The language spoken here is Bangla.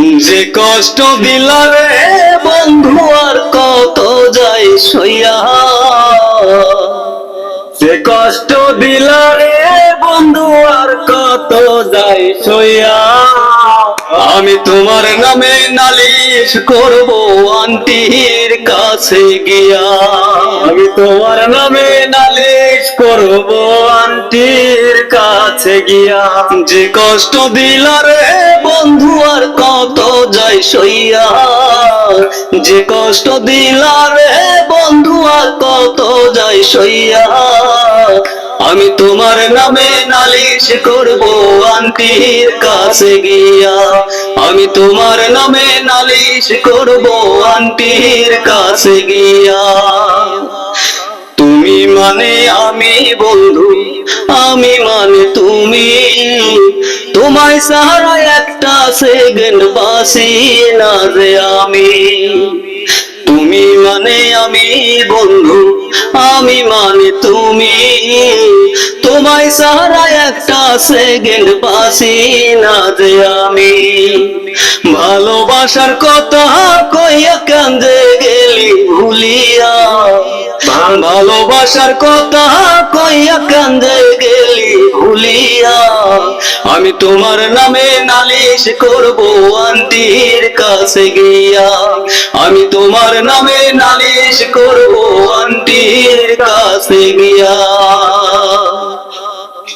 যে কষ্ট দিলারে বন্ধু আর কত যাই সইয়া। যে কষ্ট দিলারে বন্ধু আর কত যাই সইয়া। আমি তোমার নামে নালিশ করব আন্টির কাছে গিয়া। আমি তোমার নামে নালিশ করব আন্টির কাছে গিয়া। যে কষ্ট দিলারে বন্ধু আর কত যাই সইয়া। যে কষ্ট দিলারে বন্ধু আর কত যাই সইয়া। আমি তোমার নামে নালিশ করব আন্টির কাছে গিয়া। আমি তোমার নামে নালিশ করব আন্টির কাছে গিয়া। তুমি মানে আমি বন্ধু, আমি মানে তুমি। তোমায় সারা একটা সেকেন্ড বাসি না যে আমি? তুমি মানে আমি বন্ধু, আমি মানে তুমি। তোমায় সারা একটা সেকেন্ড বাসি না যে আমি। ভালোবাসার কথা কইয়া কান্দে গেলি ভুলিয়া। ভালোবাসার কথা কইয়া কান্দে গেলি ভুলিয়া, আমি তোমার নামে নালিশ করব আন্টির কাছে গিয়া। আমি তোমার নামে নালিশ করব আন্টির কাছে গিয়া।